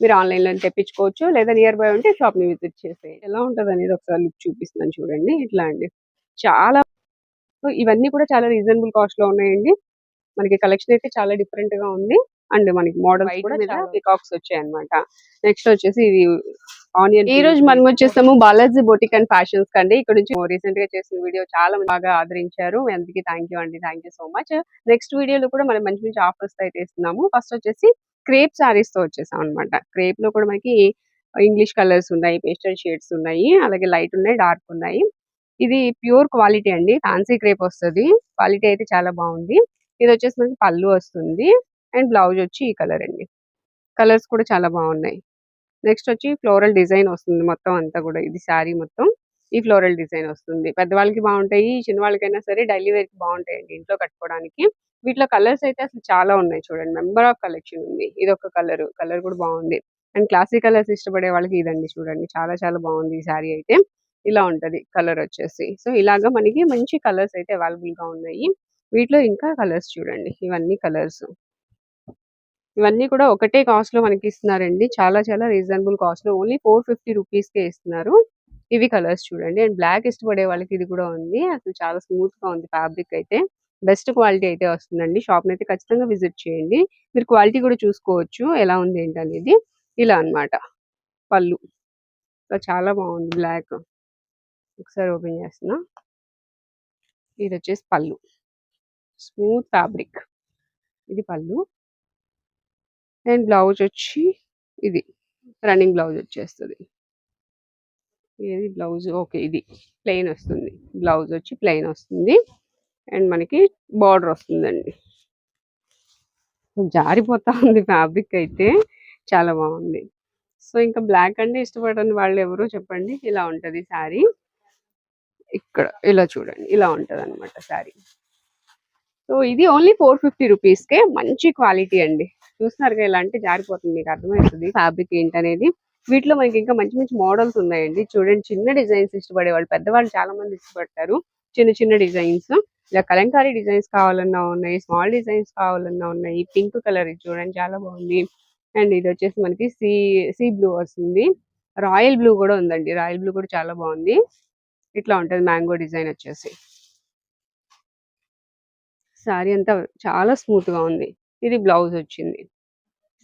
మీరు ఆన్లైన్లో తెప్పించుకోవచ్చు లేదా నియర్ బై ఉంటే షాప్ని విజిట్ చేసే ఎలా ఉంటది అనేది ఒకసారి లుక్ చూపిస్తున్నాను చూడండి. ఇట్లా అండి. చాలా ఇవన్నీ కూడా చాలా రీజనబుల్ కాస్ట్లో ఉన్నాయండి. మనకి కలెక్షన్ అయితే చాలా డిఫరెంట్గా ఉంది. అండ్ మనకి చాలా పికాక్స్ వచ్చాయి అనమాట నెక్స్ట్ వచ్చేసి ఇది ఆనియన్ ఈ రోజు మనం వచ్చేసాము బాలాజీ బొటిక్ అండ్ ఫ్యాషన్స్ కండి. ఇక్కడ నుంచి రీసెంట్గా చేసిన వీడియో చాలా బాగా ఆదరించారు. అందుకే థ్యాంక్ యూ అండి. Thank you so much. Next వీడియోలో కూడా మనం మంచి మంచి ఆఫర్స్ అయితే ఇస్తున్నాము. ఫస్ట్ వచ్చేసి క్రేప్ సారీస్తో వచ్చేసాం అనమాట క్రేప్లో కూడా మనకి ఇంగ్లీష్ కలర్స్ ఉన్నాయి పేస్టల్ షేడ్స్ ఉన్నాయి అలాగే లైట్ ఉన్నాయి డార్క్ ఉన్నాయి. ఇది ప్యూర్ క్వాలిటీ అండి. ఫ్యాన్సీ క్రేప్ వస్తుంది. క్వాలిటీ అయితే చాలా బాగుంది. ఇది వచ్చేసి మనకి పళ్ళు వస్తుంది. అండ్ బ్లౌజ్ వచ్చి ఈ కలర్ అండి. కలర్స్ కూడా చాలా బాగున్నాయి. నెక్స్ట్ వచ్చి ఫ్లోరల్ డిజైన్ వస్తుంది మొత్తం అంతా కూడా. ఇది శారీ మొత్తం. ఈ ఫ్లోరల్ డిజైన్ వస్తుంది. పెద్దవాళ్ళకి బాగుంటాయి చిన్నవాళ్ళకైనా సరే డైలీ వేర్కి బాగుంటాయండి ఇంట్లో కట్టుకోవడానికి. వీటిలో కలర్స్ అయితే అసలు చాలా ఉన్నాయి చూడండి. మెంబర్ ఆఫ్ కలెక్షన్ ఉంది. ఇది ఒక కలర్. కలర్ కూడా బాగుంది. అండ్ క్లాసిక్ కలర్స్ ఇష్టపడే వాళ్ళకి ఇదండి చూడండి. చాలా చాలా బాగుంది ఈ శారీ అయితే. ఇలా ఉంటది కలర్ వచ్చేసి. సో ఇలాగా మనకి మంచి కలర్స్ అయితే అవైలబుల్గా ఉన్నాయి. వీటిలో ఇంకా కలర్స్ చూడండి. ఇవన్నీ కలర్స్. ఇవన్నీ కూడా ఒకటే కాస్ట్లో మనకి ఇస్తున్నారండి. చాలా చాలా రీజనబుల్ కాస్ట్లో ఓన్లీ ఫోర్ ఫిఫ్టీ రూపీస్ కే ఇస్తున్నారు. ఇవి కలర్స్ చూడండి. అండ్ బ్లాక్ ఇష్టపడే వాళ్ళకి ఇది కూడా ఉంది. అసలు చాలా స్మూత్గా ఉంది ఫ్యాబ్రిక్ అయితే. బెస్ట్ క్వాలిటీ అయితే వస్తుందండి. షాప్ అయితే ఖచ్చితంగా విజిట్ చేయండి. మీరు క్వాలిటీ కూడా చూసుకోవచ్చు. ఎలా ఉంది ఏంటి అనేది. ఇలా అన్నమాట. పళ్ళు. చాలా బాగుంది బ్లాక్. ఒకసారి ఓపెన్ చేస్తున్నా. ఇది వచ్చేసి పళ్ళు. Smooth fabric. ఇది పళ్ళు. అండ్ బ్లౌజ్ వచ్చి ఇది. రన్నింగ్ బ్లౌజ్ వచ్చేస్తుంది. ఇది బ్లౌజ్. ఓకే ఇది ప్లెయిన్ వస్తుంది. బ్లౌజ్ వచ్చి ప్లెయిన్ వస్తుంది. అండ్ మనకి బార్డర్ వస్తుందండి. జారిపోతా ఉంది ఫ్యాబ్రిక్ అయితే. చాలా బాగుంది. సో ఇంకా బ్లాక్ అంటే ఇష్టపడని వాళ్ళు ఎవరు చెప్పండి. ఇలా ఉంటుంది శారీ. ఇక్కడ ఇలా చూడండి. ఇలా ఉంటుంది అనమాట శారీ. సో ఇది ఓన్లీ ఫోర్ ఫిఫ్టీ రూపీస్కే. మంచి క్వాలిటీ అండి. చూస్తున్నారు ఇలా అంటే జారిపోతుంది. మీకు అర్థమవుతుంది. ఫ్యాబ్రిక్ ఏంటనేది. వీటిలో మనకి ఇంకా మంచి మంచి మోడల్స్ ఉన్నాయండి. చూడండి చిన్న డిజైన్స్ ఇష్టపడే వాళ్ళు పెద్దవాళ్ళు చాలా మంది ఇష్టపడతారు. చిన్న చిన్న డిజైన్స్. ఇలా కలంకారీ డిజైన్స్ కావాలన్నా ఉన్నాయి స్మాల్ డిజైన్స్ కావాలన్నా ఉన్నాయి. పింక్ కలర్ చూడండి చాలా బాగుంది. అండ్ ఇది వచ్చేసి మనకి సీ సీ బ్లూ వస్తుంది. రాయల్ బ్లూ కూడా ఉందండి. రాయల్ బ్లూ కూడా చాలా బాగుంది. ఇట్లా ఉంటది మ్యాంగో డిజైన్ వచ్చేసి. సారీ అంతా చాలా స్మూత్గా ఉంది. ఇది బ్లౌజ్ వచ్చింది.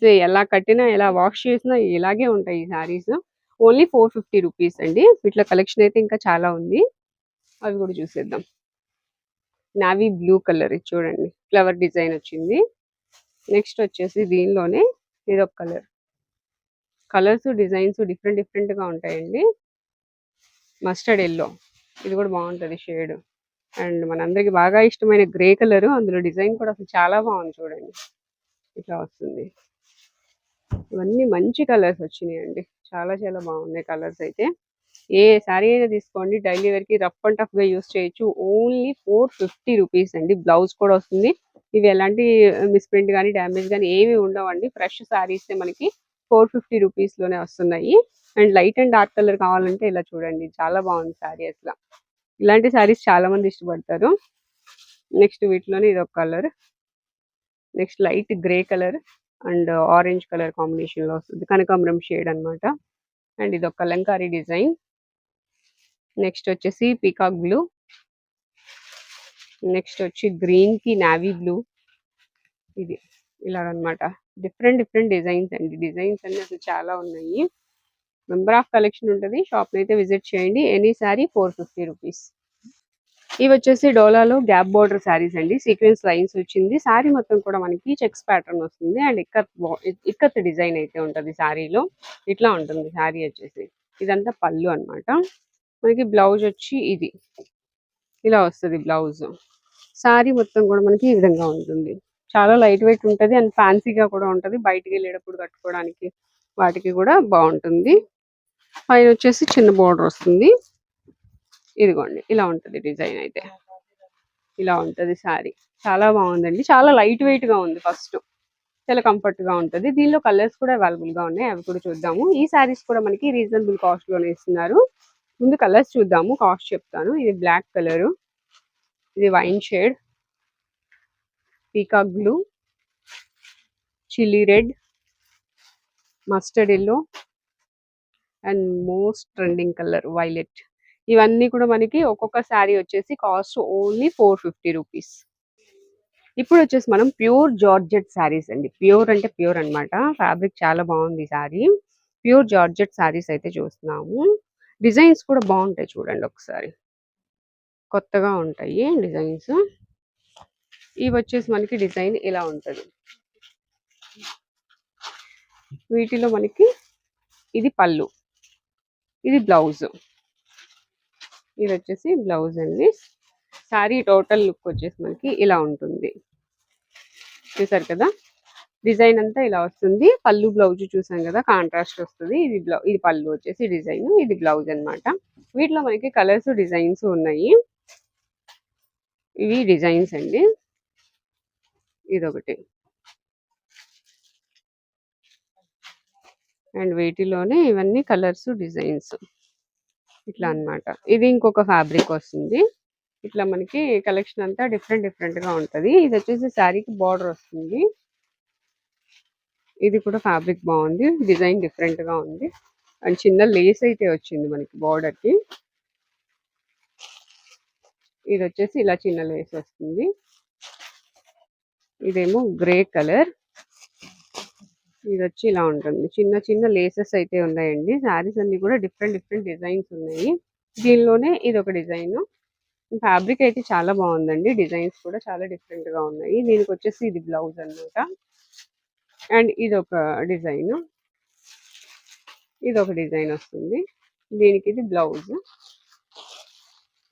సో ఎలా కట్టినా ఎలా వాష్ చేసినా ఇలాగే ఉంటాయి ఈ saris only four fifty rupees అండి. వీటిలో కలెక్షన్ అయితే ఇంకా చాలా ఉంది. అవి కూడా చూసేద్దాం. నావీ బ్లూ కలర్ ఇది చూడండి. ఫ్లవర్ డిజైన్ వచ్చింది. నెక్స్ట్ వచ్చేసి దీనిలోనే ఇదొక ఒక కలర్. కలర్స్ డిజైన్స్ డిఫరెంట్ డిఫరెంట్గా ఉంటాయండి. Mustard yellow. ఇది కూడా బాగుంటుంది షేడ్. అండ్ మనందరికి బాగా ఇష్టమైన గ్రే కలర్. అందులో డిజైన్ కూడా అసలు చాలా బాగుంది చూడండి. ఇట్లా వస్తుంది. ఇవన్నీ మంచి కలర్స్ వచ్చినాయండి. చాలా చాలా బాగున్నాయి కలర్స్ అయితే. ఏ శారీ అయినా తీసుకోండి. డైలీ వేర్కి రఫ్ అండ్ టఫ్గా యూస్ చేయొచ్చు. ఓన్లీ ఫోర్ ఫిఫ్టీ రూపీస్ అండి. బ్లౌజ్ కూడా వస్తుంది. ఇవి ఎలాంటి మిస్ప్రింట్ కానీ డ్యామేజ్ కానీ ఏమి ఉండవండి. ఫ్రెష్ శారీస్ మనకి ఫోర్ ఫిఫ్టీ రూపీస్లోనే వస్తున్నాయి. And light and dark colour కావాలంటే ఇలా చూడండి. చాలా బాగుంది శారీ అసలు. ఇలాంటి శారీస్ చాలా మంది ఇష్టపడతారు. నెక్స్ట్ వీటిలోనే ఇది ఒక colour. Next light grey colour. And orange colour కాంబినేషన్లో వస్తుంది. కనకాంబరం షేడ్ అన్నమాట. అండ్ ఇది ఒక లంకారీ డిజైన్. నెక్స్ట్ వచ్చేసి పీకాక్ బ్లూ. నెక్స్ట్ వచ్చి గ్రీన్కి నావీ బ్లూ. ఇది ఇలాగనమాట డిఫరెంట్ డిఫరెంట్ డిజైన్స్ అండి. డిజైన్స్ అన్ని అసలు చాలా ఉన్నాయి. మెంబర్ ఆఫ్ కలెక్షన్ ఉంటుంది. షాప్ అయితే విజిట్ చేయండి. Any sari four fifty rupees. ఇవి వచ్చేసి డోలాలో గ్యాప్ బార్డర్ శారీస్ అండి. సీక్వెన్స్ లైన్స్ వచ్చింది. శారీ మొత్తం కూడా మనకి చెక్స్ ప్యాటర్న్ వస్తుంది. అండ్ ఇక్కత్ ఇక్కత్ డిజైన్ అయితే ఉంటది శారీలో. ఇట్లా ఉంటుంది శారీ వచ్చేసి. ఇదంతా పళ్ళు అన్నమాట. మనకి బ్లౌజ్ వచ్చి ఇది. ఇలా వస్తుంది బ్లౌజ్. శారీ మొత్తం కూడా మనకి ఈ విధంగా ఉంటుంది. చాలా లైట్ వెయిట్ ఉంటది. అండ్ ఫ్యాన్సీగా కూడా ఉంటది. బయటికి వెళ్ళేటప్పుడు కట్టుకోవడానికి వాటికి కూడా బాగుంటుంది. పైన వచ్చేసి చిన్న బోర్డర్ వస్తుంది. ఇదిగోండి ఇలా ఉంటది డిజైన్ అయితే. ఇలా ఉంటది శారీ. చాలా బాగుందండి. చాలా లైట్ వెయిట్గా ఉంది ఫస్ట్. చాలా కంఫర్ట్గా ఉంటది. దీనిలో కలర్స్ కూడా అవైలబుల్గా ఉన్నాయి. అవి కూడా చూద్దాము. ఈ శారీస్ కూడా మనకి రీజనబుల్ కాస్ట్లోనే ఇస్తున్నారు. ముందు కలర్స్ చూద్దాము. కాస్ట్ చెప్తాను. ఇది బ్లాక్ కలర్ ఇది wine shade peacock blue chilli red mustard yellow and most trending colour violet ఇవన్నీ కూడా మనకి ఒక్కొక్క శారీ వచ్చేసి cost only four fifty rupees. ఇప్పుడు వచ్చేసి మనం ప్యూర్ జార్జెట్ శారీస్ అండి. ప్యూర్ అంటే ప్యూర్ అన్నమాట. ఫ్యాబ్రిక్ చాలా బాగుంది శారీ. ప్యూర్ జార్జెట్ శారీస్ అయితే చూస్తున్నాము. డిజైన్స్ కూడా బాగుంటాయి చూడండి ఒకసారి. కొత్తగా ఉంటాయి డిజైన్స్. ఇవి వచ్చేసి మనకి డిజైన్ ఇలా ఉంటది. వీటిలో మనకి ఇది పళ్ళు. ఇది బ్లౌజ్. ఇది వచ్చేసి బ్లౌజ్ అండి. శారీ టోటల్ లుక్ వచ్చేసి మనకి ఇలా ఉంటుంది. చూసారు కదా? డిజైన్ అంతా ఇలా వస్తుంది. పళ్ళు బ్లౌజ్ చూసాం కదా? కాంట్రాస్ట్ వస్తుంది. ఇది బ్లౌ ఇది పళ్ళు వచ్చేసి డిజైన్ ఇది బ్లౌజ్ అన్నమాట. వీటిలో మనకి కలర్స్ డిజైన్స్ ఉన్నాయి. ఇవి డిజైన్స్ అండి. ఇదొకటి. అండ్ వీటిలోనే ఇవన్నీ కలర్స్ డిజైన్స్. ఇట్లా అన్నమాట. ఇది ఇంకొక ఫ్యాబ్రిక్ వస్తుంది. ఇట్లా మనకి కలెక్షన్ అంతా డిఫరెంట్ డిఫరెంట్గా ఉంటది. ఇది వచ్చేసి శారీకి బార్డర్ వస్తుంది. ఇది కూడా ఫ్యాబ్రిక్ బాగుంది. డిజైన్ డిఫరెంట్గా ఉంది. అండ్ చిన్న లేస్ అయితే వచ్చింది మనకి బార్డర్కి. ఇది వచ్చేసి ఇలా చిన్న లేస్ వస్తుంది. ఇదేమో గ్రే కలర్ ఇది వచ్చి ఇలా ఉంటుంది. చిన్న చిన్న లేసెస్ అయితే ఉన్నాయండి. శారీస్ అన్ని కూడా డిఫరెంట్ డిఫరెంట్ డిజైన్స్ ఉన్నాయి. దీనిలోనే ఇది ఒక డిజైన్. ఫ్యాబ్రిక్ అయితే చాలా బాగుందండి. డిజైన్స్ కూడా చాలా డిఫరెంట్గా ఉన్నాయి. దీనికి వచ్చేసి ఇది బ్లౌజ్ అన్నమాట. అండ్ ఇది ఒక డిజైన్. ఇది ఒక డిజైన్ వస్తుంది. దీనికి ఇది బ్లౌజ్.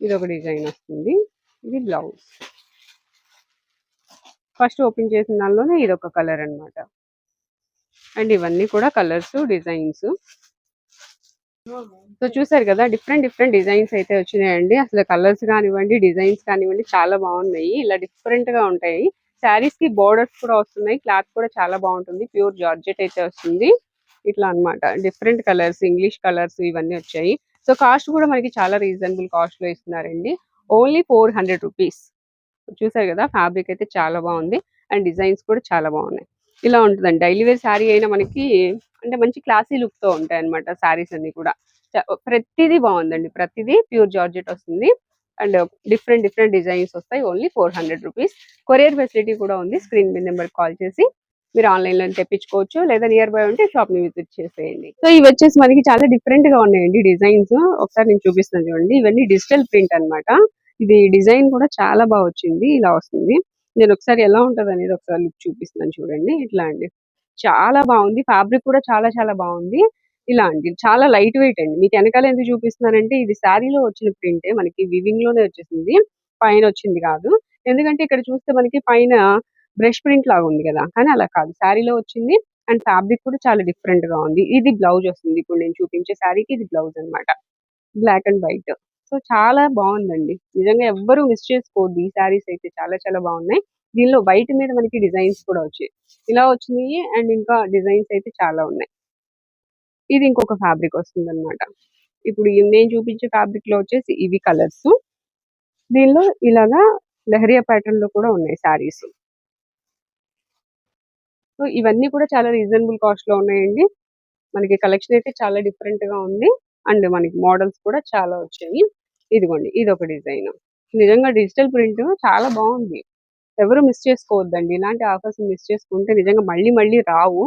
ఇది ఒక డిజైన్ వస్తుంది. ఇది బ్లౌజ్. ఫస్ట్ ఓపెన్ చేసిన దానిలోనే ఇది ఒక కలర్ అన్నమాట. అండ్ ఇవన్నీ కూడా కలర్స్ డిజైన్స్. సో చూసారు కదా డిఫరెంట్ డిఫరెంట్ డిజైన్స్ అయితే వచ్చినాయండి. అసలు కలర్స్ కానివ్వండి డిజైన్స్ కానివ్వండి చాలా బాగున్నాయి. ఇలా డిఫరెంట్గా ఉంటాయి. శారీస్కి బోర్డర్స్ కూడా వస్తున్నాయి. క్లాత్ కూడా చాలా బాగుంటుంది. ప్యూర్ జార్జెట్ అయితే వస్తుంది. ఇట్లా అన్నమాట. డిఫరెంట్ కలర్స్ ఇంగ్లీష్ కలర్స్ ఇవన్నీ వచ్చాయి. సో కాస్ట్ కూడా మనకి చాలా రీజనబుల్ కాస్ట్లో ఇస్తున్నారండి. Only four hundred rupees. చూసారు కదా ఫ్యాబ్రిక్ అయితే చాలా బాగుంది. అండ్ డిజైన్స్ కూడా చాలా బాగున్నాయి. ఇలా ఉంటుందండి. డైలీ వేర్ శారీ అయినా మనకి అంటే మంచి క్లాసీ లుక్తో ఉంటాయి అనమాట శారీస్ అన్ని కూడా. ప్రతిదీ బాగుందండి. ప్రతిదీ ప్యూర్ జార్జెట్ వస్తుంది. అండ్ డిఫరెంట్ డిఫరెంట్ డిజైన్స్ వస్తాయి. Only four hundred rupees. Courier facility కూడా ఉంది. స్క్రీన్ మీద నెంబర్ కాల్ చేసి మీరు ఆన్లైన్లో తెప్పించుకోవచ్చు. లేదా నియర్ బై ఉంటే షాప్ని విజిట్ చేసేయండి. సో ఇవి వచ్చేసి మనకి చాలా డిఫరెంట్గా ఉన్నాయండి డిజైన్స్. ఒకసారి నేను చూపిస్తాను చూడండి. ఇవన్నీ డిజిటల్ ప్రింట్ అన్నమాట. ఇది డిజైన్ కూడా చాలా బాగా వచ్చింది. ఇలా వస్తుంది. నేను ఒకసారి ఎలా ఉంటుంది అనేది ఒకసారి లుక్ చూపిస్తున్నాను చూడండి. ఇట్లా అండి. చాలా బాగుంది. ఫ్యాబ్రిక్ కూడా చాలా చాలా బాగుంది. ఇలా అండి. చాలా లైట్ వెయిట్ అండి. మీకు వెనకాల ఎందుకు చూపిస్తున్నానంటే ఇది శారీలో వచ్చిన ప్రింటే మనకి వివింగ్లోనే వచ్చేసింది. పైన వచ్చింది కాదు. ఎందుకంటే ఇక్కడ చూస్తే మనకి పైన బ్రష్ ప్రింట్ లాగా ఉంది కదా. కానీ అలా కాదు. శారీలో వచ్చింది అండ్ ఫ్యాబ్రిక్ కూడా చాలా డిఫరెంట్గా ఉంది. ఇది బ్లౌజ్ వస్తుంది. ఇప్పుడు నేను చూపించే శారీకి ఇది బ్లౌజ్ అన్నమాట. Black and white. సో చాలా బాగుందండి నిజంగా ఎవ్వరూ మిస్ చేసుకోవద్దు. ఈ శారీస్ అయితే చాలా చాలా బాగున్నాయి దీనిలో వైట్ మీద మనకి డిజైన్స్ కూడా వచ్చాయి. ఇలా వచ్చినాయి అండ్ ఇంకా డిజైన్స్ అయితే చాలా ఉన్నాయి. ఇది ఇంకొక ఫ్యాబ్రిక్ వస్తుంది అనమాట ఇప్పుడు నేను చూపించే ఫ్యాబ్రిక్లో వచ్చేసి ఇవి కలర్స్. దీనిలో ఇలాగా లహరియా ప్యాటర్న్లో కూడా ఉన్నాయి శారీస్. సో ఇవన్నీ కూడా చాలా రీజనబుల్ కాస్ట్లో ఉన్నాయండి. మనకి కలెక్షన్ అయితే చాలా డిఫరెంట్గా ఉంది. అండ్ మనకి మోడల్స్ కూడా చాలా వచ్చాయి. ఇదిగోండి ఇది ఒక డిజైన్. నిజంగా డిజిటల్ ప్రింట్ చాలా బాగుంది. ఎవరు మిస్ చేసుకోవద్దండి. ఇలాంటి ఆఫర్స్ మిస్ చేసుకుంటే నిజంగా మళ్ళీ మళ్ళీ రావు.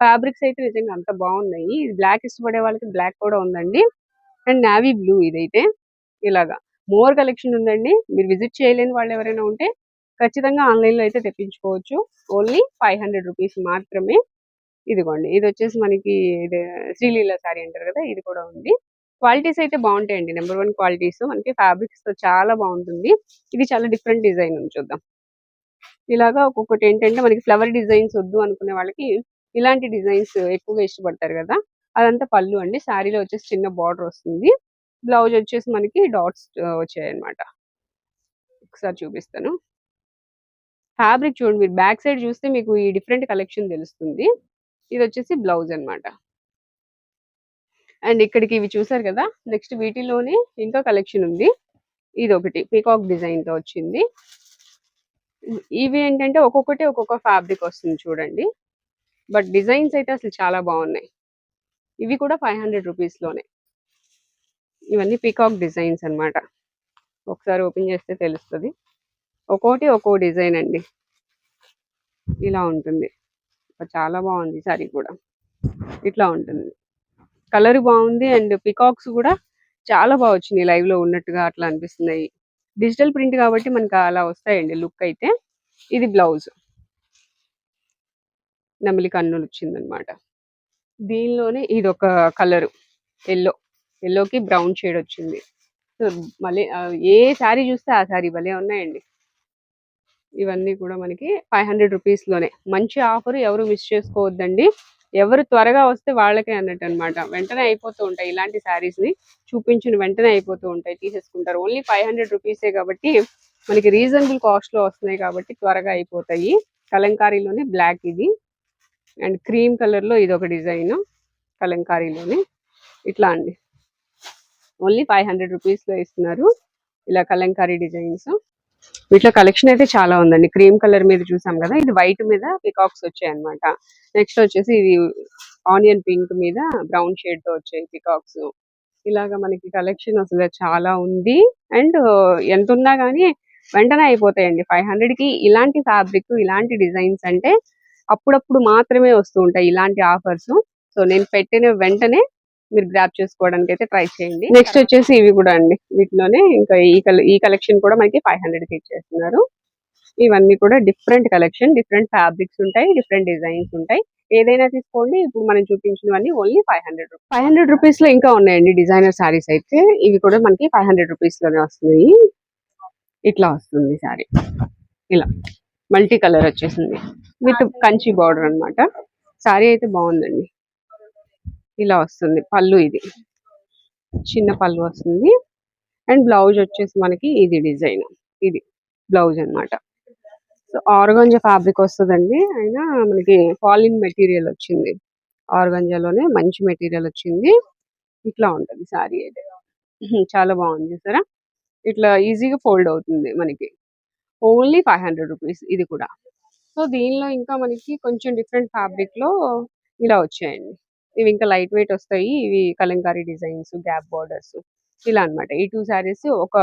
ఫ్యాబ్రిక్స్ అయితే నిజంగా అంత బాగున్నాయి. బ్లాక్ ఇష్టపడే వాళ్ళకి బ్లాక్ కూడా ఉందండి. అండ్ నావీ బ్లూ ఇదైతే ఇలాగా. మోర్ కలెక్షన్ ఉందండి. మీరు విజిట్ చేయలేని వాళ్ళు ఎవరైనా ఉంటే ఖచ్చితంగా ఆన్లైన్లో అయితే తెప్పించుకోవచ్చు. ఓన్లీ ఫైవ్ హండ్రెడ్ రూపీస్ మాత్రమే. ఇదిగోండి ఇది వచ్చేసి మనకి ఇది శ్రీలీల సారీ అంటారు కదా ఇది కూడా ఉంది. క్వాలిటీస్ అయితే బాగుంటాయండి. నెంబర్ వన్ క్వాలిటీస్ మనకి ఫ్యాబ్రిక్స్తో చాలా బాగుంటుంది. ఇది చాలా డిఫరెంట్ డిజైన్ ఉంది చూద్దాం. ఇలాగా ఒక్కొక్కటి ఏంటంటే మనకి ఫ్లవర్ డిజైన్స్ వద్దు అనుకునే వాళ్ళకి ఇలాంటి డిజైన్స్ ఎక్కువగా ఇష్టపడతారు కదా. అదంతా పళ్ళు అండి. శారీలో వచ్చేసి చిన్న బార్డర్ వస్తుంది. బ్లౌజ్ వచ్చేసి మనకి డాట్స్ వచ్చాయి అన్నమాట ఒకసారి చూపిస్తాను. ఫ్యాబ్రిక్ చూడండి. మీరు బ్యాక్ సైడ్ చూస్తే మీకు ఈ డిఫరెంట్ కలెక్షన్ తెలుస్తుంది. ఇది వచ్చేసి బ్లౌజ్ అన్నమాట. అండ్ ఇక్కడికి ఇవి చూసారు కదా? నెక్స్ట్ వీటిలోనే ఇంకా కలెక్షన్ ఉంది. ఇది ఒకటి పీకాక్ డిజైన్తో వచ్చింది. ఇవి ఏంటంటే ఒక్కొక్కటి ఒక్కొక్క ఫ్యాబ్రిక్ వస్తుంది చూడండి. బట్ డిజైన్స్ అయితే అసలు చాలా బాగున్నాయి. ఇవి కూడా ఫైవ్ హండ్రెడ్ రూపీస్లోనే. ఇవన్నీ పీకాక్ డిజైన్స్ అన్నమాట. ఒకసారి ఓపెన్ చేస్తే తెలుస్తుంది. ఒక్కోటి ఒక్కో డిజైన్ అండి. ఇలా ఉంటుంది. చాలా బాగుంది సారీ కూడా. ఇట్లా ఉంటుంది. కలర్ బాగుంది అండ్ పికాక్స్ కూడా చాలా బాగా వచ్చినాయి లైవ్లో ఉన్నట్టుగా అట్లా అనిపిస్తున్నాయి డిజిటల్ ప్రింట్ కాబట్టి మనకి అలా వస్తాయండి లుక్ అయితే. ఇది బ్లౌజ్. నమిలి కన్నులు వచ్చిందనమాట. దీనిలోనే ఇది ఒక కలర్. ఎల్లో. ఎల్లోకి బ్రౌన్ షేడ్ వచ్చింది. సో మళ్ళీ ఏ శారీ చూస్తే ఆ శారీ భలే ఉన్నాయండి. ఇవన్నీ కూడా మనకి ఫైవ్ హండ్రెడ్ రూపీస్లోనే. మంచి ఆఫర్ ఎవరు మిస్ చేసుకోవద్దండి. ఎవరు త్వరగా వస్తే వాళ్ళకే అన్నట్టు అనమాట వెంటనే అయిపోతూ ఉంటాయి ఇలాంటి శారీస్ని. చూపించిన వెంటనే అయిపోతూ ఉంటాయి తీసేసుకుంటారు. ఓన్లీ ఫైవ్ హండ్రెడ్ రూపీసే కాబట్టి మనకి రీజనబుల్ కాస్ట్లో వస్తున్నాయి కాబట్టి త్వరగా అయిపోతాయి. కలంకారీలోనే బ్లాక్ ఇది. అండ్ క్రీమ్ కలర్లో ఇది ఒక డిజైన్ కలంకారీలోనే. ఇట్లా అండి. ఓన్లీ ఫైవ్ హండ్రెడ్ రూపీస్లో ఇస్తున్నారు. ఇలా కలంకారీ డిజైన్స్ వీటిలో కలెక్షన్ అయితే చాలా ఉందండి. క్రీమ్ కలర్ మీద చూసాం కదా ఇది వైట్ మీద పికాక్స్ వచ్చాయి అనమాట నెక్స్ట్ వచ్చేసి ఇది ఆనియన్ పింక్ మీద బ్రౌన్ షేడ్తో వచ్చాయి పికాక్స్ ఇలాగా మనకి కలెక్షన్ అసలు చాలా ఉంది. అండ్ uh, ఎంత ఉన్నా గానీ వెంటనే అయిపోతాయండి. ఫైవ్ హండ్రెడ్కి ఇలాంటి ఫ్యాబ్రిక్ ఇలాంటి డిజైన్స్ అంటే అప్పుడప్పుడు మాత్రమే వస్తూ ఉంటాయి ఇలాంటి ఆఫర్స్ సో నేను పెట్టిన వెంటనే మీరు గ్రాప్ చేసుకోవడానికి అయితే ట్రై చేయండి నెక్స్ట్ వచ్చేసి ఇవి కూడా అండి. వీటిలోనే ఇంకా ఈ ఈ కలెక్షన్ కూడా మనకి ఫైవ్ హండ్రెడ్కి ఇచ్చేస్తున్నారు. ఇవన్నీ కూడా డిఫరెంట్ కలెక్షన్ డిఫరెంట్ ఫ్యాబ్రిక్స్ ఉంటాయి డిఫరెంట్ డిజైన్స్ ఉంటాయి. ఏదైనా తీసుకోండి ఇప్పుడు మనం చూపించినవన్నీ only five hundred five hundred రూపీస్లో ఇంకా ఉన్నాయండి డిజైనర్ శారీస్ అయితే. ఇవి కూడా మనకి ఫైవ్ హండ్రెడ్ రూపీస్లోనే వస్తున్నాయి. ఇట్లా వస్తుంది శారీ ఇలా. మల్టీ కలర్ వచ్చేసింది. విత్ కంచి బార్డర్ అన్నమాట. శారీ అయితే బాగుందండి. ఇలా వస్తుంది. పళ్ళు ఇది. చిన్న పళ్ళు వస్తుంది. అండ్ బ్లౌజ్ వచ్చేసి మనకి ఇది డిజైన్. ఇది బ్లౌజ్ అన్నమాట. సో ఆర్గంజా ఫ్యాబ్రిక్ వస్తుందండి. అయినా మనకి ఫాలిన్ మెటీరియల్ వచ్చింది. ఆర్గంజాలోనే మంచి మెటీరియల్ వచ్చింది. ఇట్లా ఉంటుంది శారీ అయితే. చాలా బాగుంది చూసారా? ఇట్లా ఈజీగా ఫోల్డ్ అవుతుంది మనకి. ఓన్లీ ఫైవ్ హండ్రెడ్ రూపీస్ ఇది కూడా. సో దీనిలో ఇంకా మనకి కొంచెం డిఫరెంట్ ఫ్యాబ్రిక్లో ఇలా వచ్చాయండి. ఇవి ఇంకా లైట్ వెయిట్ వస్తాయి. ఇవి కలంకారీ డిజైన్స్ గ్యాప్ బార్డర్స్ ఇలా అన్నమాట. ఈ టూ శారీస్ ఒక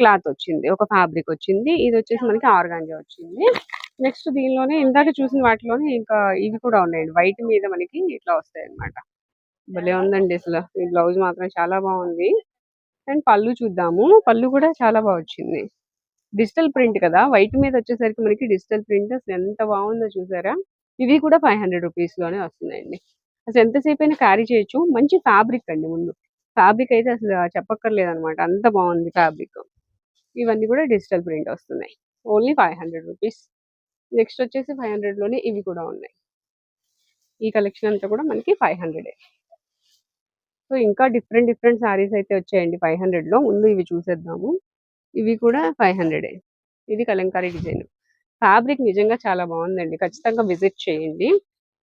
క్లాత్ వచ్చింది ఒక ఫ్యాబ్రిక్ వచ్చింది. ఇది వచ్చేసి మనకి ఆర్గాంజా వచ్చింది. నెక్స్ట్ దీనిలోనే ఇందాక చూసిన వాటిలోనే ఇంకా ఇవి కూడా ఉన్నాయండి. వైట్ మీద మనకి ఇట్లా వస్తాయి అనమాట భలే ఉందండి అసలు. ఈ బ్లౌజ్ మాత్రం చాలా బాగుంది. అండ్ పళ్ళు చూద్దాము. పళ్ళు కూడా చాలా బాగా వచ్చింది. డిజిటల్ ప్రింట్ కదా? వైట్ మీద వచ్చేసరికి మనకి డిజిటల్ ప్రింట్ అసలు ఎంత బాగుందో చూసారా? ఇవి కూడా ఫైవ్ హండ్రెడ్ రూపీస్లోనే వస్తున్నాయండి. అసలు ఎంతసేపు అయినా క్యారీ చేయొచ్చు. మంచి ఫ్యాబ్రిక్ అండి ముందు. ఫ్యాబ్రిక్ అయితే అసలు చెప్పక్కర్లేదు అనమాట అంత బాగుంది ఫ్యాబ్రిక్. ఇవన్నీ కూడా డిజిటల్ ప్రింట్ వస్తున్నాయి. Only five hundred rupees. Next వచ్చేసి ఫైవ్ హండ్రెడ్లోనే ఇవి కూడా ఉన్నాయి. ఈ కలెక్షన్ అంతా కూడా మనకి ఫైవ్ హండ్రెడ్. సో ఇంకా డిఫరెంట్ డిఫరెంట్ సారీస్ అయితే వచ్చాయండి ఫైవ్ హండ్రెడ్లో. ముందు ఇవి చూసేద్దాము. ఇవి కూడా ఫైవ్ హండ్రెడ్. ఇది కలంకారీ డిజైన్. ఫ్యాబ్రిక్ నిజంగా చాలా బాగుందండి. ఖచ్చితంగా విజిట్ చేయండి.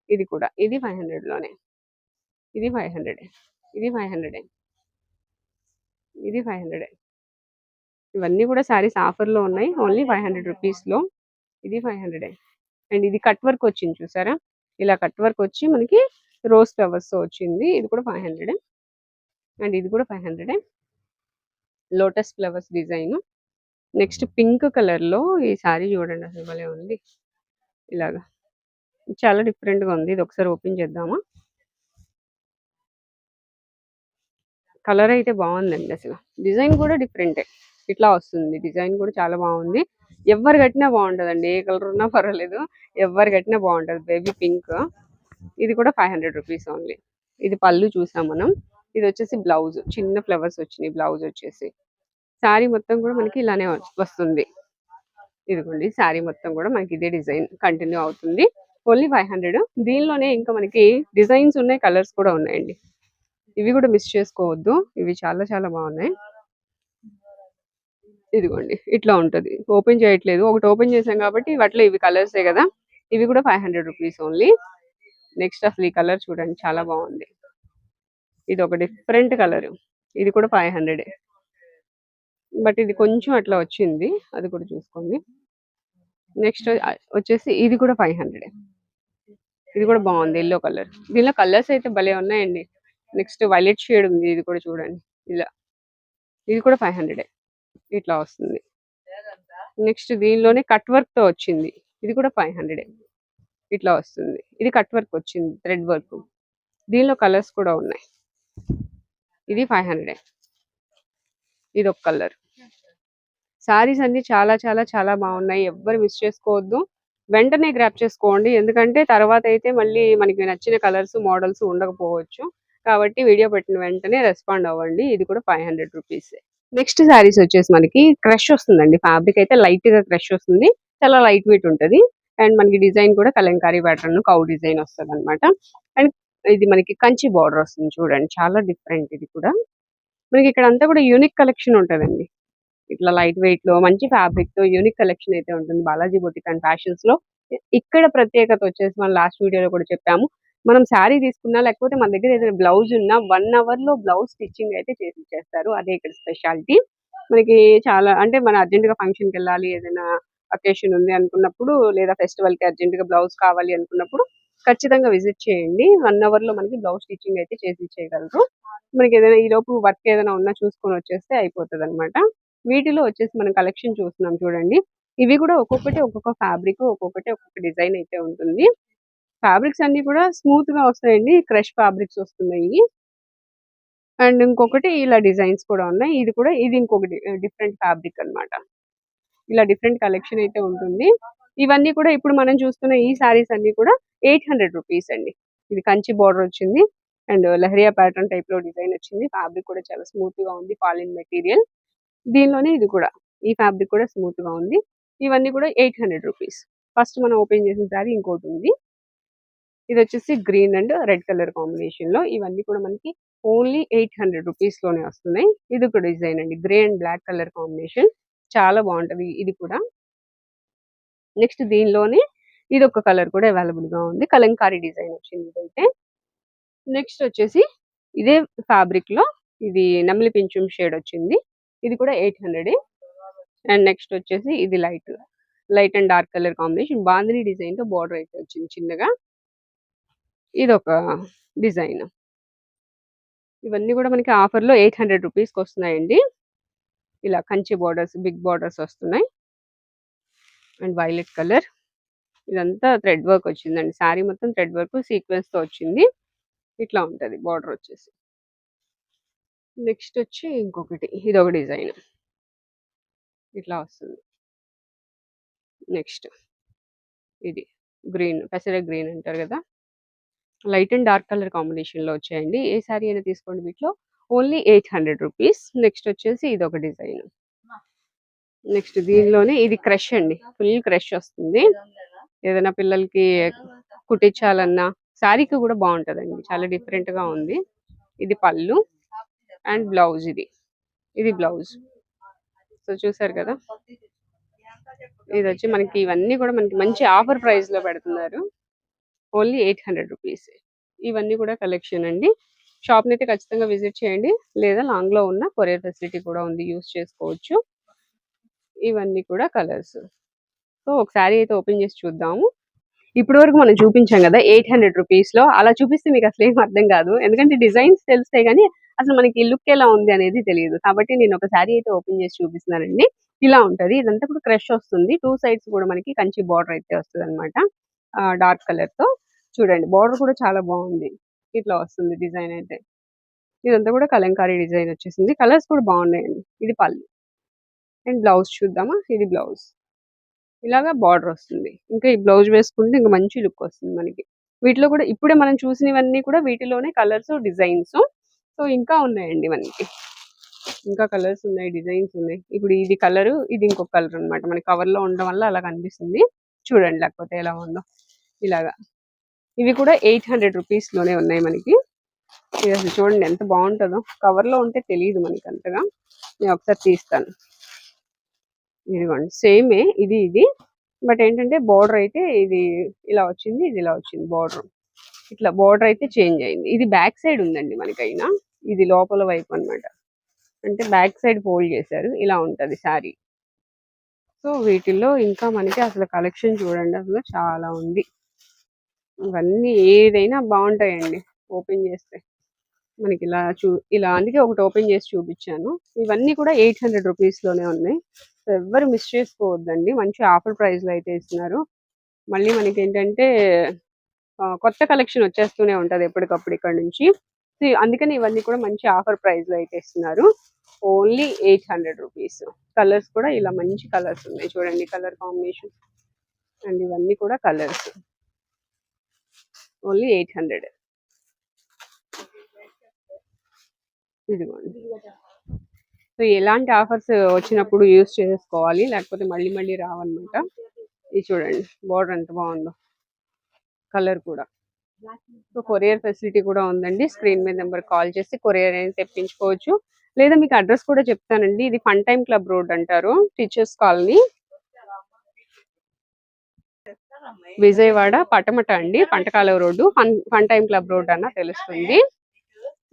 ఇది కూడా. ఇది ఫైవ్ హండ్రెడ్లోనే. ఇది ఫైవ్ హండ్రెడ్ ఇది ఫైవ్ హండ్రెడ్ ఇది ఫైవ్ హండ్రెడ్ ఇవన్నీ కూడా సారీస్ ఆఫర్లో ఉన్నాయి. ఓన్లీ ఫైవ్ హండ్రెడ్ రూపీస్లో ఇది ఫైవ్ హండ్రెడ్ అండ్ ఇది కట్ వర్క్ వచ్చింది చూసారా? ఇలా కట్ వర్క్ వచ్చి మనకి రోజ్ ఫ్లవర్స్ వచ్చింది. ఇది కూడా ఫైవ్ హండ్రెడ్ అండ్ ఇది కూడా five hundred lotus flowers design next pink కలర్లో ఈ సారీ చూడండి. అసలు భలే ఉంది. ఇలాగా. చాలా డిఫరెంట్గా ఉంది. ఇది ఒకసారి ఓపెన్ చేద్దామా? కలర్ అయితే బాగుందండి అసలు. డిజైన్ కూడా డిఫరెంటే. ఇట్లా వస్తుంది. డిజైన్ కూడా చాలా బాగుంది. ఎవరు కట్టినా బాగుంటదండి. ఏ కలర్ ఉన్నా పర్వాలేదు. ఎవరు కట్టినా బాగుంటది. Baby pink. ఇది కూడా ఫైవ్ హండ్రెడ్ రూపీస్ ఓన్లీ. ఇది పళ్ళు చూసాం మనం. ఇది వచ్చేసి బ్లౌజ్. చిన్న ఫ్లవర్స్ వచ్చినాయి. బ్లౌజ్ వచ్చేసి. శారీ మొత్తం కూడా మనకి ఇలానే వస్తుంది. ఇదిగోండి. శారీ మొత్తం కూడా మనకి ఇదే డిజైన్ కంటిన్యూ అవుతుంది. Only five hundred. దీనిలోనే ఇంకా మనకి డిజైన్స్ ఉన్నాయి కలర్స్ కూడా ఉన్నాయండి. ఇవి కూడా మిస్ చేసుకోవద్దు. ఇవి చాలా చాలా బాగున్నాయి. ఇదిగోండి ఇట్లా ఉంటది. ఓపెన్ చేయట్లేదు. ఒకటి ఓపెన్ చేసాం కాబట్టి వాటిలో ఇవి కలర్సే కదా. ఇవి కూడా five hundred rupees only. Next అసలు ఈ కలర్ చూడండి చాలా బాగుంది. ఇది ఒక డిఫరెంట్ కలర్. ఇది కూడా ఫైవ్ హండ్రెడ్. బట్ ఇది కొంచెం అట్లా వచ్చింది. అది కూడా చూసుకోండి. నెక్స్ట్ వచ్చేసి ఇది కూడా ఫైవ్ హండ్రెడ్. ఇది కూడా బాగుంది ఎల్లో కలర్ దీనిలో కలర్స్ అయితే భలే ఉన్నాయండి. నెక్స్ట్ వైలెట్ షేడ్ ఉంది ఇది కూడా చూడండి. ఇలా. ఇది కూడా ఫైవ్ హండ్రెడ్ ఇట్లా వస్తుంది. నెక్స్ట్ దీనిలోనే కట్ వర్క్తో వచ్చింది. ఇది కూడా ఫైవ్ హండ్రెడ్ ఇట్లా వస్తుంది. ఇది కట్ వర్క్ వచ్చింది థ్రెడ్ వర్క్ దీనిలో కలర్స్ కూడా ఉన్నాయి. ఇది ఫైవ్ హండ్రెడ్ ఇది ఒక కలర్ సారీస్ అన్ని చాలా చాలా చాలా బాగున్నాయి. ఎవ్వరు మిస్ చేసుకోవద్దు. వెంటనే గ్రాప్ చేసుకోండి. ఎందుకంటే తర్వాత అయితే మళ్ళీ మనకి నచ్చిన కలర్స్ మోడల్స్ ఉండకపోవచ్చు. కాబట్టి వీడియో పెట్టిన వెంటనే రెస్పాండ్ అవ్వండి. ఇది కూడా five hundred rupees next sarees వచ్చేసి మనకి క్రష్ వస్తుందండి. ఫ్యాబ్రిక్ అయితే లైట్గా క్రష్ వస్తుంది. చాలా లైట్ వెయిట్ ఉంటది. అండ్ మనకి డిజైన్ కూడా కలంకారీ ప్యాటర్న్ కౌ డిజైన్ వస్తుంది అనమాట అండ్ ఇది మనకి కంచి బార్డర్ వస్తుంది చూడండి. చాలా డిఫరెంట్ ఇది కూడా. మనకి ఇక్కడ అంతా కూడా యూనిక్ కలెక్షన్ ఉంటదండి. ఇట్లా లైట్ వెయిట్లో మంచి ఫ్యాబ్రిక్తో యూనిక్ కలెక్షన్ అయితే ఉంటుంది బాలాజీ బొటిక్ అండ్ ఫ్యాషన్స్లో. ఇక్కడ ప్రత్యేకత వచ్చేసి మనం లాస్ట్ వీడియోలో కూడా చెప్పాము. మనం శారీ తీసుకున్నా లేకపోతే మన దగ్గర ఏదైనా బ్లౌజ్ ఉన్నా వన్ అవర్లో బ్లౌజ్ స్టిచ్చింగ్ అయితే చేసి ఇచ్చేస్తారు అదే ఇక్కడ స్పెషాలిటీ. మనకి చాలా అంటే మన అర్జెంట్గా ఫంక్షన్కి వెళ్ళాలి ఏదైనా అకేషన్ ఉంది అనుకున్నప్పుడు లేదా ఫెస్టివల్కి అర్జెంట్గా బ్లౌజ్ కావాలి అనుకున్నప్పుడు ఖచ్చితంగా విజిట్ చేయండి. వన్ అవర్లో మనకి బ్లౌజ్ స్టిచ్చింగ్ అయితే చేసి ఇచ్చేయగలరు. మనకి ఏదైనా ఈ లోపు వర్క్ ఏదైనా ఉన్నా చూసుకొని వచ్చేస్తే అయిపోతుంది అనమాట వీటిలో వచ్చేసి మనం కలెక్షన్ చూస్తున్నాం చూడండి. ఇవి కూడా ఒక్కొక్కటి ఒక్కొక్క ఫ్యాబ్రిక్ ఒక్కొక్కటి ఒక్కొక్క డిజైన్ అయితే ఉంటుంది. ఫ్యాబ్రిక్స్ అన్ని కూడా స్మూత్గా వస్తాయండి. క్రష్ ఫ్యాబ్రిక్స్ వస్తున్నాయి. అండ్ ఇంకొకటి ఇలా డిజైన్స్ కూడా ఉన్నాయి. ఇది కూడా ఇది ఇంకొకటి డిఫరెంట్ ఫ్యాబ్రిక్ అన్నమాట. ఇలా డిఫరెంట్ కలెక్షన్ అయితే ఉంటుంది. ఇవన్నీ కూడా ఇప్పుడు మనం చూస్తున్న ఈ సారీస్ అన్ని కూడా ఎయిట్ హండ్రెడ్ రూపీస్ అండి. ఇది కంచి బార్డర్ వచ్చింది. అండ్ లహరియా ప్యాటర్న్ టైప్లో డిజైన్ వచ్చింది. ఫ్యాబ్రిక్ కూడా చాలా స్మూత్గా ఉంది. పాలిన్ మెటీరియల్ దీనిలోనే ఇది కూడా. ఈ ఫ్యాబ్రిక్ కూడా స్మూత్గా ఉంది. ఇవన్నీ కూడా ఎయిట్ హండ్రెడ్ రూపీస్. ఫస్ట్ మనం ఓపెన్ చేసిన శారీ ఇంకోటి ఉంది. ఇది వచ్చేసి గ్రీన్ అండ్ రెడ్ కలర్ కాంబినేషన్లో. ఇవన్నీ కూడా మనకి ఓన్లీ ఎయిట్ హండ్రెడ్ రూపీస్లోనే వస్తున్నాయి. ఇది ఒక డిజైన్ అండి. Grey and black colour combination. చాలా బాగుంటది ఇది కూడా. నెక్స్ట్ దీనిలోనే ఇది ఒక కలర్ కూడా అవైలబుల్గా ఉంది. కలంకారీ డిజైన్ వచ్చింది ఇదైతే. నెక్స్ట్ వచ్చేసి ఇదే ఫ్యాబ్రిక్లో ఇది నెమలి పింఛం షేడ్ వచ్చింది. ఇది కూడా ఎయిట్ హండ్రెడ్ అండ్ నెక్స్ట్ వచ్చేసి ఇది light light and dark colour combination Bandhani డిజైన్తో బార్డర్ అయితే వచ్చింది చిన్నగా. ఇది ఒక డిజైన్ ఇవన్నీ కూడా మనకి ఆఫర్లో ఎయిట్ హండ్రెడ్ రూపీస్కి వస్తున్నాయండి. ఇలా కంచి బార్డర్స్ బిగ్ బార్డర్స్ వస్తున్నాయి. అండ్ వైలెట్ కలర్ ఇదంతా థ్రెడ్ వర్క్ వచ్చిందండి. శారీ మొత్తం థ్రెడ్ వర్క్ సీక్వెన్స్తో వచ్చింది. ఇట్లా ఉంటది బార్డర్ వచ్చేసి. నెక్స్ట్ వచ్చి ఇంకొకటి ఇది ఒక డిజైన్. ఇట్లా వస్తుంది. నెక్స్ట్. ఇది గ్రీన్ పెసర గ్రీన్ అంటారు కదా. లైట్ అండ్ డార్క్ కలర్ కాంబినేషన్లో వచ్చాయండి. ఏ శారీ అయినా తీసుకోండి వీటిలో. Only eight hundred rupees. Next వచ్చేసి ఇది ఒక డిజైన్. నెక్స్ట్ దీనిలోనే ఇది క్రష్ అండి. ఫుల్ క్రష్ వస్తుంది. ఏదైనా పిల్లలకి కుట్టించాలన్నా శారీకి కూడా బాగుంటదండి. చాలా డిఫరెంట్గా ఉంది. ఇది పళ్ళు. అండ్ బ్లౌజ్ ఇది. ఇది బ్లౌజ్. సో చూసారు కదా? ఇది వచ్చి మనకి ఇవన్నీ కూడా మనకి మంచి ఆఫర్ ప్రైస్లో పెడుతున్నారు. Only eight hundred rupees. ఇవన్నీ కూడా కలెక్షన్ అండి. షాప్ అయితే ఖచ్చితంగా విజిట్ చేయండి. లేదా లాంగ్లో ఉన్న కొరియర్ ఫెసిలిటీ కూడా ఉంది. యూస్ చేసుకోవచ్చు. ఇవన్నీ కూడా కలర్స్. సో ఒకసారి అయితే ఓపెన్ చేసి చూద్దాము. ఇప్పటి వరకు మనం చూపించాం కదా ఎయిట్ హండ్రెడ్ రూపీస్లో. అలా చూపిస్తే మీకు అసలు ఏం అర్థం కాదు. ఎందుకంటే డిజైన్స్ తెలిస్తే కానీ అసలు మనకి లుక్ ఎలా ఉంది అనేది తెలియదు. కాబట్టి నేను ఒక శారీ అయితే ఓపెన్ చేసి చూపిస్తున్నానండి. ఇలా ఉంటది. ఇదంతా కూడా క్రష్ వస్తుంది. టూ సైడ్స్ కూడా మనకి కంచి బార్డర్ అయితే వస్తుంది అనమాట డార్క్ కలర్తో. చూడండి బార్డర్ కూడా చాలా బాగుంది. ఇట్లా వస్తుంది డిజైన్ అయితే. ఇదంతా కూడా కలంకారీ డిజైన్ వచ్చేసింది. కలర్స్ కూడా బాగున్నాయండి. ఇది పళ్ళు. అండ్ బ్లౌజ్ చూద్దామా? ఇది బ్లౌజ్ ఇలాగా బార్డర్ వస్తుంది. ఇంకా ఈ బ్లౌజ్ వేసుకుంటే ఇంకా మంచి లుక్ వస్తుంది మనకి. వీటిలో కూడా ఇప్పుడే మనం చూసినవన్నీ కూడా వీటిలోనే కలర్స్ డిజైన్స్ సో ఇంకా ఉన్నాయండి మనకి. ఇంకా కలర్స్ ఉన్నాయి డిజైన్స్ ఉన్నాయి. ఇప్పుడు ఇది కలర్ ఇది ఇంకొక కలర్ అన్నమాట. మనకి కవర్లో ఉండడం వల్ల అలా కనిపిస్తుంది. చూడండి లేకపోతే ఎలా ఉందో. ఇలాగా. ఇవి కూడా ఎయిట్ హండ్రెడ్ రూపీస్లోనే ఉన్నాయి మనకి. ఇది అసలు చూడండి ఎంత బాగుంటుందో. కవర్లో ఉంటే తెలియదు మనకి అంతగా. నేను ఒకసారి తీస్తాను. ఇదిగోండి. సేమే ఇది ఇది. బట్ ఏంటంటే బార్డర్ అయితే ఇది ఇలా వచ్చింది ఇది ఇలా వచ్చింది బార్డర్. ఇట్లా బార్డర్ అయితే చేంజ్ అయింది. ఇది బ్యాక్ సైడ్ ఉందండి మనకైనా. ఇది లోపల వైపు అన్నమాట. అంటే బ్యాక్ సైడ్ ఫోల్డ్ చేశారు. ఇలా ఉంటుంది శారీ. సో వీటిల్లో ఇంకా మనకి అసలు కలెక్షన్ చూడండి. అసలు చాలా ఉంది. ఇవన్నీ ఏదైనా బాగుంటాయండి. ఓపెన్ చేస్తే. మనకి ఇలా చూ ఇలా అందుకే ఒకటి ఓపెన్ చేసి చూపించాను. ఇవన్నీ కూడా ఎయిట్ హండ్రెడ్ రూపీస్లోనే ఉన్నాయి. సో ఎవ్వరు మిస్ చేసుకోవద్దండి. మంచి ఆఫర్ ప్రైస్లో అయితే ఇస్తున్నారు. మళ్ళీ మనకి ఏంటంటే కొత్త కలెక్షన్ వచ్చేస్తూనే ఉంటుంది ఎప్పటికప్పుడు ఇక్కడ నుంచి. సో అందుకని ఇవన్నీ కూడా మంచి ఆఫర్ ప్రైస్లో అయితే ఇస్తున్నారు. Only eight hundred rupees. Colours కూడా ఇలా మంచి కలర్స్ ఉన్నాయి. చూడండి కలర్ కాంబినేషన్. అండ్ ఇవన్నీ కూడా కలర్స్. Only eight hundred. ఇదిగోండి. సో ఎలాంటి ఆఫర్స్ వచ్చినప్పుడు యూస్ చేసుకోవాలి లేకపోతే మళ్ళీ మళ్ళీ రావన్నమాట. ఇది చూడండి బార్డర్ ఎంత బాగుందో. కలర్ కూడా. సో కొరియర్ ఫెసిలిటీ కూడా ఉందండి. స్క్రీన్ మీద నెంబర్ కాల్ చేసి కొరియర్ అనేది తెప్పించుకోవచ్చు. లేదా మీకు అడ్రస్ కూడా చెప్తానండి. ఇది ఫన్ టైమ్ క్లబ్ రోడ్ అంటారు టీచర్స్ కాలనీ. విజయవాడ పటమట అండి Pantakalava road. Fun fun time club road అన్న తెలుస్తుంది.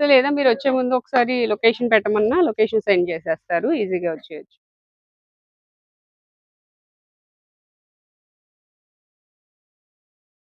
సో లేదా మీరు వచ్చే ముందు ఒకసారి లొకేషన్ పెట్టమన్నా లొకేషన్ సెండ్ చేసేస్తారు ఈజీగా వచ్చేయచ్చు.